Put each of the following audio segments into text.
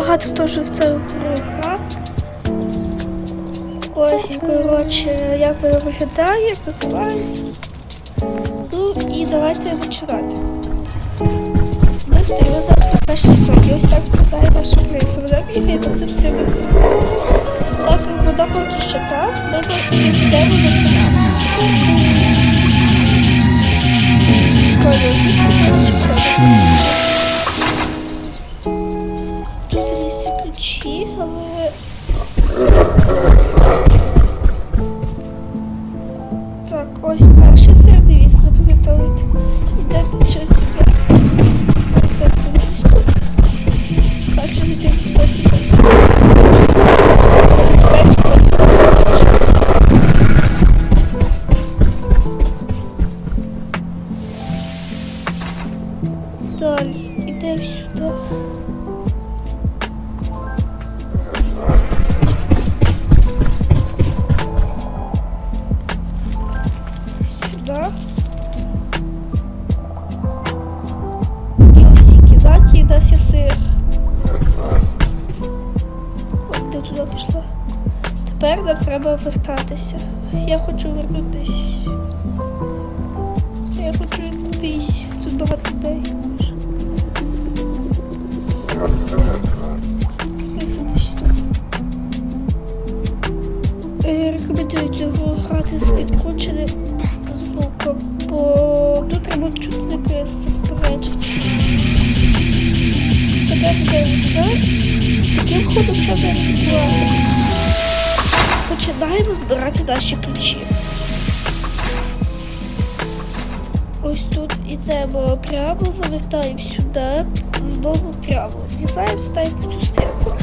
багато вже в це грав. Ось, коротше, як воно виглядає, як називається. Ну і давайте починати. Ми стоїмо зараз на першій соні. Ось так виглядає наша криса. Вона бігає, це все видно. Так, вода поки що там, ми йдемо до села. Тут Так, ось перший сир, дивіться, запам'ятовуйте. Іде через себе. Це це йде. Далі, іде. Сюди. Тепер нам треба вертатися. Я хочу вернутись. Я хочу кудись. Тут багато людей. Е, Рекомендую цього грати з підключеним звуком, бо тут треба чути не крис, це попередження. Тепер йдемо сюди. Таким ходом Починаємо збирати наші ключі. Ось тут йдемо прямо, завертаємо сюди, знову прямо. Врізаємося так в цю стінку,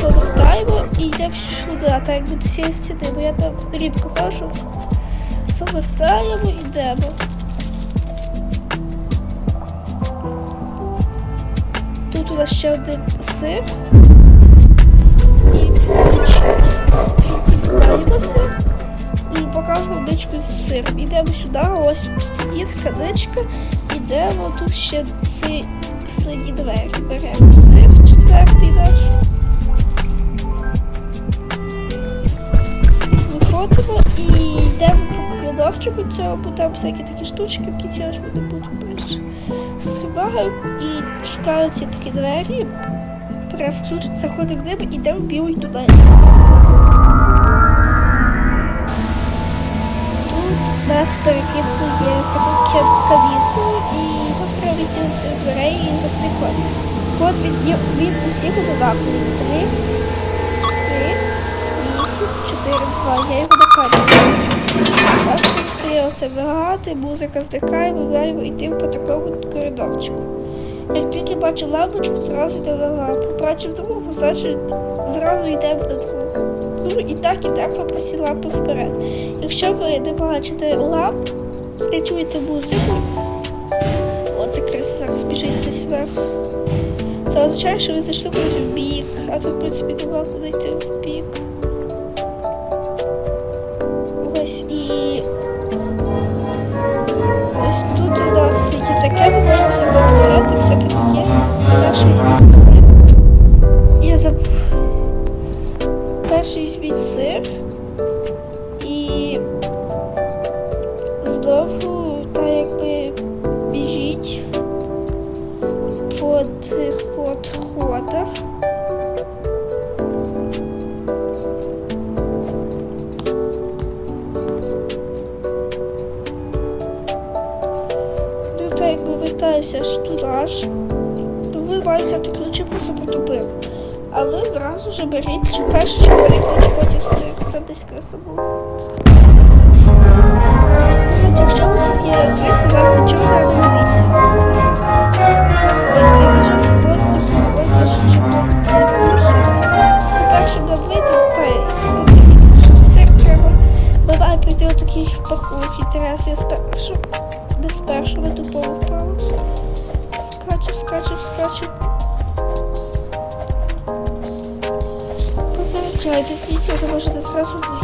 повертаємо і йдемо сюди, а так буду цієї стіни, бо я там рідко ходжу. Завертаємо, йдемо. Тут у нас ще один сир. Підкидаємося і покажемо водичку з сиром. Ідемо сюди, ось стоїть тканичка, ідемо, тут ще си, сині двері. Беремо сир, четвертий наш. Виходимо і йдемо по коридорчику цього, бо там всякі такі штучки, кінці аж вони будуть перші. Стрибаємо і шукаю ці такі двері. Прям включимо, заходимо в ними, йдемо білий туди. Нас перекидує таку кабінку і там йти до дверей і ввести код. Код від, від усіх одинаковий. Три, три, вісім, чотири, два. Я його накалюю. Так, стає оце вигати, музика зникає, ми маємо йти по такому коридорчику. Як тільки бачу лампочку, зразу йдемо на лампу. Бачив другу, значить зразу йдемо на другу. Ну і так ідемо по всі лампи вперед. Якщо ви не бачите ламп, не чуєте музику, оце криса зараз біжить десь вверх. Це означає, що ви зайшли кудись в бік, а тут, в принципі, нема куди йти ж, то ви маєте взяти ключі просто потупив. А ви зразу ж беріть чи перший червоний ключ, потім все, там десь. Навіть якщо у вас є крихи, вас нічого не дивиться. Ось ти вже. Так, не вийти, то є треба. Маємо прийти отакий пахух інтерес. Я спершу, не спершу, не. Скачем, скачем, скачем. Попереджайте, слідці, ви можете сразу.